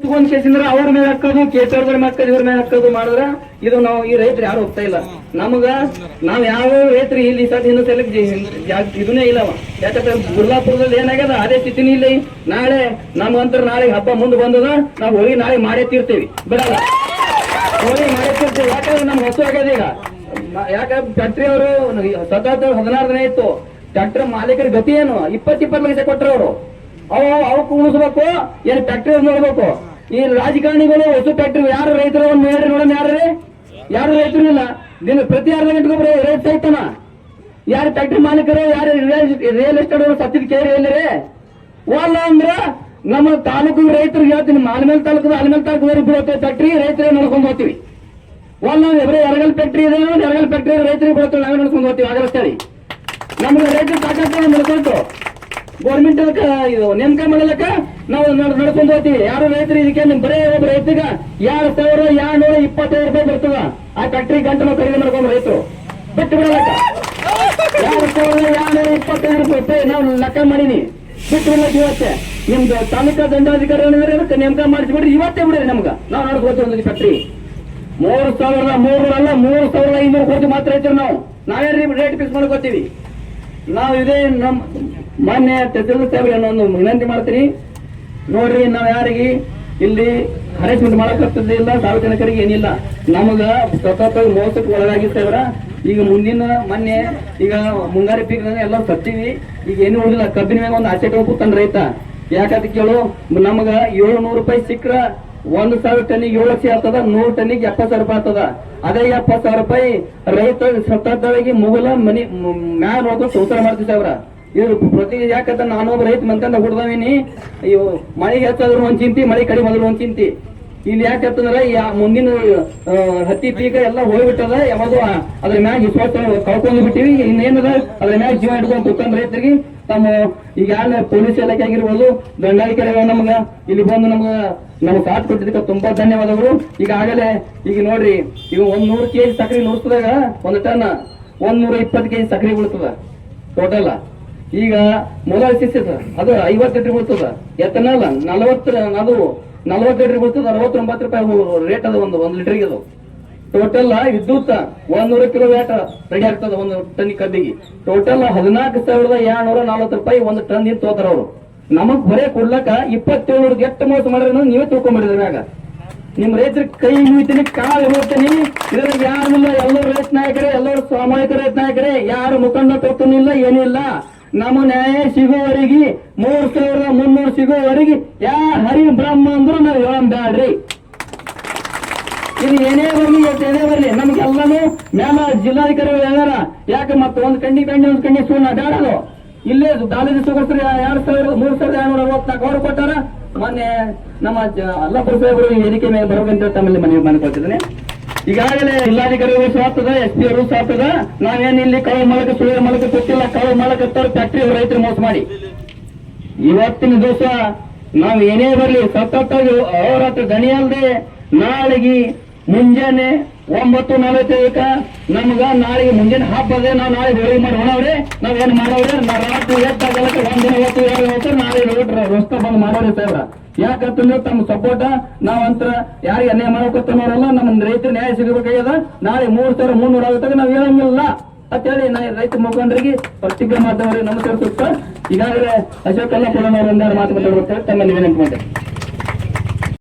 ಒಂದ್ ಕೇಸಿಂದ್ರ ಅವ್ರ ಮೇಲೆ ಹಾಕೋದು ಕೇಸರ್ದ್ರ ಮೇಲೆ ಹಾಕೋದು, ಇವ್ರ ಮೇಲೆ ಹಾಕೋದು ಮಾಡಿದ್ರ ಇದು ನಾವು ಈ ರೈತರು ಯಾರು ಹೋಗ್ತಾ ಇಲ್ಲ. ನಮಗ ನಾವ್ ಯಾವ ರೈತರು ಇಲ್ಲಿ ಸದ್ ಹಿಂದೆ ಸಲಕ್ ಇದನ್ನೇ ಇಲ್ಲವ ಯಾಕಂದ್ರೆ ಗುರ್ಲಾಪುರದಲ್ಲಿ ಏನಾಗ್ಯದ? ಅದೇ ಸ್ಥಿತಿನ ಇಲ್ಲಿ ನಾಳೆ ನಮ್ಗಂತರ ನಾಳೆ ಹಬ್ಬ ಮುಂದೆ ಬಂದದ, ನಾವು ಹೋಗಿ ನಾಳೆ ಮಾಡೇ ತೀರ್ತೀವಿ. ಬರಲ್ಲ ಹೋಗಿ ಮಾಡೇ ತೀರ್ತೀವಿ. ಯಾಕಂದ್ರೆ ನಮ್ ಹೊಸ ಆಗ್ಯದ ಈಗ. ಯಾಕಂದ್ರೆ ಫ್ಯಾಕ್ಟ್ರಿ ಅವರು, ಸತತ ಹದಿನಾರು ದಿನ ಇತ್ತು. ಟ್ರ್ಯಾಕ್ಟರ್ ಮಾಲೀಕರ ಗತಿ ಏನು? ಇಪ್ಪತ್ ಇಪ್ಪತ್ತು ಲಕ್ಷ ಕೊಟ್ರ ಅವರು. ಅವು ಅವು ಉಳಿಸ್ಬೇಕು ಏನ್ ಫ್ಯಾಕ್ಟ್ರಿ ನೋಡ್ಬೇಕು. ಈ ರಾಜಕಾರಣಿಗಳು, ಹೊಸ ಫ್ಯಾಕ್ಟ್ರಿ ಯಾರು ರೈತರು ಒಂದು ಹೇಳ್ರಿ ನೋಡೋಣ ಯಾರು ಯಾರು ರೈತರು ಇಲ್ಲ. ನಿನ್ನ ಪ್ರತಿ ಅರ್ಧ ಗಂಟೆಗೊಬ್ಬರು ರೇಟ್ ಸೈತನ ಯಾರು ಫ್ಯಾಕ್ಟ್ರಿ ಮಾಲೀಕರು, ಯಾರು ರಿಯಲ್ ಎಸ್ಟೇಟ್ ಅವರು ಸತ್ತಿದ ಕೇರಿ ಎಲ್ಲರೇ ಓಲ್ಲ ಅಂದ್ರ ನಮ್ಮ ತಾಲೂಕು ರೈತರು ಹೇಳ್ತೀನಿ. ಮಾಲ್ಮೇಲ್ ತಾಲೂಕು ಅಲ್ಮೇಲ್ ತಾಲೂಕು ಬೀಳುತ್ತೆ ಫ್ಯಾಕ್ಟ್ರಿ ರೈತರೇ ನೋಡ್ಕೊಂಡು ಹೋಗ್ತೀವಿ. ಓಲ್ಲ ಎಬ್ರೆ ಎರಗಲ್ ಫ್ಯಾಕ್ಟ್ರಿ ಇದೆ ಎರಗಲ್ ಫ್ಯಾಕ್ಟ್ರಿ ರೈತರಿಗೆ ಬಿಡುತ್ತೆ ನಾವೇ ನೋಡ್ಕೊಂಡು ಹೋಗ್ತೀವಿ. ಆಗಲ್ಲ ಸರಿ. ನಮ್ಗೆ ರೈತರು ಸಾಕಷ್ಟು ನಡ್ಕೊಂಡು ಗೌರ್ಮೆಂಟ್ ಇದು ನೇಮಕ ಮಾಡಲಕ್ಕ ನಾವು ನಡ್- ನಡ್ಕೊಂಡು ಹೋಗ್ತೀವಿ. ಯಾರು ರೈತರು ಇದಕ್ಕೆ ಬರೇ ಒಬ್ಬ ರೈತಗ ಯಾರು ಸಾವಿರ ಯಾರು ನೂರ ಇಪ್ಪತ್ತೈದು ರೂಪಾಯಿ ಬರ್ತದ. ಆ ಫ್ಯಾಕ್ಟ್ರಿ ಗಂಟೆ ನಾವು ಖರೀದಿ ಮಾಡ್ಕೊಂಡು ರೈತರು. ಬಿಟ್ಟು ಬಿಡಲಕ್ಕ ಯಾರು ಸಾವಿರ ಯಾರು ನೂರ ಇಪ್ಪತ್ತೈದು ರೂಪಾಯಿ ನಾವು ಲೆಕ್ಕ ಮಾಡೀನಿ. ಬಿಟ್ಟು ಬಿಡಲಕ್ಕ ಇವತ್ತೆ. ನಿಮ್ದು ತಾಲೂಕಾ ದಂಡಾಧಿಕಾರಿ ಅದಕ್ಕೆ ನೇಮಕ ಮಾಡಿಸ್ಬಿಡ್ರಿ. ಇವತ್ತೇ ಬಿಡ್ರಿ ನಮ್ಗ. ನಾವು ನೋಡ್ಕೋತೀವಿ ಒಂದು ಫ್ಯಾಕ್ಟ್ರಿ ಮೂರು ಸಾವಿರದ ಮೂರು ಅಲ್ಲ ಮೂರು ಸಾವಿರದ ಐನೂರು ಕೋಟಿ ಮಾತ್ರ ಐತೆ ನಾವು. ನಾವೇ ರೇಟ್ ಫಿಕ್ಸ್ ಮಾಡ್ಕೋತೀವಿ. ನಾವು ಇದೇ ನಮ್ ಮಾನ್ಯ ತಹಸೀಲ್ದಾರ್ ಸಾಹೇಬ್ರಿಗೆ ಒಂದು ವಿನಂತಿ ಮಾಡ್ತೀನಿ. ನೋಡ್ರಿ, ನಾವು ಯಾರಿಗೆ ಇಲ್ಲಿ ಹರೇಸ್ಮೆಂಟ್ ಮಾಡಕ್ಕಾಗ್ತದಿಲ್ಲ ಸಾರ್ವಜನಿಕರಿಗೆ ಏನಿಲ್ಲ. ನಮಗ ಸತತ ಮೋಸಕ್ಕೆ ಒಳಗಾಗಿ ಸಾಹೇಬ್ರ. ಈಗ ಮುಂದಿನ ಮೊನ್ನೆ ಈಗ ಮುಂಗಾರಿ ಪೀಕ್ ಎಲ್ಲ ಸತ್ತೀವಿ. ಈಗ ಏನು ಉಳಿದಿಲ್ಲ ಕಬ್ಬಿನ ಮ್ಯಾಗ ಒಂದು ಆಸೆ ಕೂತಾನ ರೈತ. ಯಾಕಂತ ಕೇಳು, ನಮಗ ಏಳ್ನೂರು ರೂಪಾಯಿ ಸಿಕ್ಕ್ರ ಒಂದ್ ಸಾವಿರ ಟನ್ನಿಗೆ ಏಳು ಲಕ್ಷ ಆಗ್ತದ, ನೂರು ಟನ್ನಿಗೆ ಎಪ್ಪತ್ತು ಸಾವಿರ ರೂಪಾಯಿ ಆಗ್ತದ. ಅದೇ ಎಪ್ಪತ್ತು ಸಾವಿರ ರೂಪಾಯಿ ರೈತ ಸತತವಾಗಿ ಮುಗಲ ಮನಿ ಮ್ಯಾಲ ಹೋಗೋ ಸಂಸಾರ ಮಾಡ್ತೀವಿ ಸಾವಿರ ಇವ್ರು ಪ್ರತಿ ಯಾಕಂತ ನಾನೊಬ್ಬ ರೈತ ಮಂತಂದ ಹುಡ್ದವಿನಿ ಇವು ಮಳೆ ಹೆಚ್ಚಾದ್ರು ಒಂದ್ ಚಿಂತಿ, ಮಳೆ ಕಡಿಮೆ ಆದ್ರು ಒಂದ್ ಚಿಂತಿ. ಇಲ್ಲಿ ಯಾಕಂತಂದ್ರ ಯಾ ಮುಂದಿನ ಹತ್ತಿ ಪೀಕ ಎಲ್ಲ ಹೋಗ್ಬಿಟ್ಟದ ಯಾವಾಗ ಅದ್ರ ಮ್ಯಾಗ ವಿಶ್ವಾಸ ಕಳ್ಕೊಂಡು ಬಿಟ್ಟಿವಿ. ಇನ್ನೇನದ? ಅದ್ರ ಮ್ಯಾಗ ಜೀವ ಹಿಡ್ಕೊಂಡು ಕೂತ್ಕೊಂಡ್ ರೈತರಿಗೆ ತಮ್ಮ, ಈಗ ಯಾರ ಪೊಲೀಸ್ ಇಲಾಖೆ ಆಗಿರ್ಬೋದು, ದಂಡಾಧಿಕಾರಿಗಳು ನಮಗ, ಇಲ್ಲಿ ಬಂದು ನಮ್ಗ, ನಮ್ಗೆ ಸಾಥ್ ಕೊಟ್ಟಿದ್ದಕ್ಕೆ ತುಂಬಾ ಧನ್ಯವಾದಗಳು. ಈಗಾಗಲೇ ಈಗ ನೋಡ್ರಿ, ಈಗ ಒಂದ್ ನೂರು ಕೆಜಿ ಸಕ್ರೆ ನುಡಿಸಿದಾಗ ಒಂದು ಟನ್, ಒಂದ್ ನೂರ ಇಪ್ಪತ್ತು ಕೆಜಿ ಸಕ್ರೆ ಬೀಳ್ತದ ಟೋಟಲ್ ಈಗ ಮೊದಲ ಸಿಸ್ತದ ಅದು ಐವತ್ತು ಲೀಟರ್ ಬೀಳ್ತದ ಎತ್ತನಲ್ಲ ನಲವತ್ತು ಅದು ನಲವತ್ತು ಲೀಟರ್ ಬರ್ತದೆ ಅರವತ್ತೊಂಬತ್ತು ರೂಪಾಯಿ ರೇಟ್ ಅದ ಒಂದು ಒಂದು ಲೀಟರ್ಗೆ ಅದು. ಟೋಟಲ್ ವಿದ್ಯುತ್ ಒಂದೂರ ಕಿಲೋ ವ್ಯಾಟ್ ರೆಡಿ ಆಗ್ತದ ಒಂದು ಟನ್ ಕಬ್ಬಿಗೆ. ಟೋಟಲ್ ಹದಿನಾಲ್ಕು ಸಾವಿರದ ಏಳ್ನೂರ ನಲವತ್ತು ರೂಪಾಯಿ ಒಂದು ಟನ್ ಇತ್ತು ತೋತಾರ ಅವರು. ನಮಗ್ ಬರೇ ಕೊಡ್ಲಕ್ಕ ಇಪ್ಪತ್ತೇಳು ಎಷ್ಟು ಮೋಸ ಮಾಡ್ರಿ ನೀವೇ ತಿಳ್ಕೊಂಡ್ಬಿಡಿದ್ರಿ ಮ್ಯಾಗ. ನಿಮ್ ರೈತರ ಕೈ ಮುಗಿತೀನಿ, ಕಾಲು ಹೋಗ್ತೀನಿ ಯಾರು ಇಲ್ಲ? ಎಲ್ಲರೂ ರೈತ ನಾಯಕರೇ, ಎಲ್ಲರೂ ಸಾಮಾಜಿಕ ರೈತ ನಾಯಕರೇ. ಯಾರು ಮುಖಂಡ ತಪ್ಪನಿಲ್ಲ ಏನಿಲ್ಲ ನಮ್ಮ ನ್ಯಾಯ ಸಿಗೋವರೆಗೆ ಮೂರ್ ಸಾವಿರದ ಮುನ್ನೂರು ಸಿಗೋವರೆಗೆ ಯಾ ಹರಿ ಬ್ರಹ್ಮ ಅಂದ್ರು ನಾವು ಹೇಳಂಬ್ಯಾಡ್ರಿ ಇದು ಏನೇ ಬರ್ಲಿ ಏನೇ ಬರ್ಲಿ, ನಮ್ಗೆಲ್ಲಾನು ಮ್ಯಾಲ ಜಿಲ್ಲಾಧಿಕಾರಿಗಳು ಹೇಳ್ಯಾರ, ಯಾಕೆ ಮತ್ತೆ ಒಂದ್ ಕಣ್ಣಿ ಕಣ್ಣಿ, ಒಂದ್ ಕಣ್ಣಿ ಸುಣ್ಣ ಅಡ್ಡಾಡೋದು ಇಲ್ಲೇ ದಾಲಿದ ಸುಗಸ್ರು ಎರಡ್ ಸಾವಿರದ, ಮೂರ್ ಸಾವಿರದ ಎರಡ್ನೂರ ಅರವತ್ನಾಲ್ಕು ಅವರು ಕೊಟ್ಟಾರ. ಮೊನ್ನೆ ನಮ್ಮ ಅಲ್ಲಪ್ಪ ಸಾಹೇಬರು ವೇದಿಕೆ ಮೇಲೆ ಬರಬೇಕಂತ ತಮ್ಮಲ್ಲಿ ಮನವಿ ಮನೆ ಕೊಟ್ಟಿದ್ದೇನೆ ಈಗಾಗಲೇ ಜಿಲ್ಲಾಧಿಕಾರಿಗಳು ಸಾತದ ಎಸ್ ಪಿ ಅವರು ಸಾತದ ನಾವೇನು ಇಲ್ಲಿ ಕಳವು ಮೂಲಕ ಸುಳಿಯ ಕೊಟ್ಟಿಲ್ಲ ಗೊತ್ತಿಲ್ಲ. ಕಳು ಮೂಲಕ ಫ್ಯಾಕ್ಟ್ರಿ ರೈತರು ಮೋಸ ಮಾಡಿ. ಇವತ್ತಿನ ದಿವಸ ನಾವು ಏನೇ ಬರಲಿ, ಸತತವಾಗಿ ಅವರತ್ರ ಗಣಿ ಅಲ್ದೆ ನಾಳೆಗೆ ಮುಂಜಾನೆ ಒಂಬತ್ತು ನಲವತ್ತೈದಕ್ಕ ನಮ್ಗ ನಾಳೆಗೆ ಮುಂಜಾನೆ ಹಬ್ಬದೆ ನಾವು ನಾಳೆ ಹೋಳಿಗೆ ಮಾಡಿ ಹೊಣವ್ರೆ. ನಾವ್ ಏನ್ ಮಾಡವ್ರೆ? ನಾ ರಾತ್ರಿ ಎಷ್ಟಾಗಲಕ್ಕೆ ಒಂದಿನ ಇವತ್ತು ನಾಳೆ ರಸ್ತೆ ಬಂದ್ ಮಾಡೋರಿ ಸಾಹೇಬ್ರ. ಯಾಕಂತಂದ್ರೆ ತಮ್ಮ ಸಪೋರ್ಟ್ ನಾವಂತರ ಯಾರಿಗೆ ಅನ್ಯಾಯ ಮಾಡಕತ್ತನವರಲ್ಲ ನಮ್ಮ ರೈತರ ನ್ಯಾಯ ಸಿಗಬೇಕಾಗ್ಯದ. ನಾಳೆ ಮೂರ್ ಸಾವಿರ ಮುನ್ನೂರ ಆಗುತ್ತೆ ನಾವ್ ಹೇಳಂಗಿಲ್ಲ. ಅಂತೇಳಿ ನಾ ರೈತ ಮುಖಂಡರಿಗೆ ಪ್ರತಿಜ್ಞೆ ಮಾಧ್ಯಮರಿಗೆ ನಮಸ್ಕಾರ ಸುತ್ತ ಈಗಾಗಲೇ ಅಶೋಕ್ ಕಲ್ಯಾಣ ಮಾತು ಮಾತಾಡ್ಬೇಕು ತಮ್ಮಲ್ಲಿ ವಿನಂತಿ ಮಾಡಿ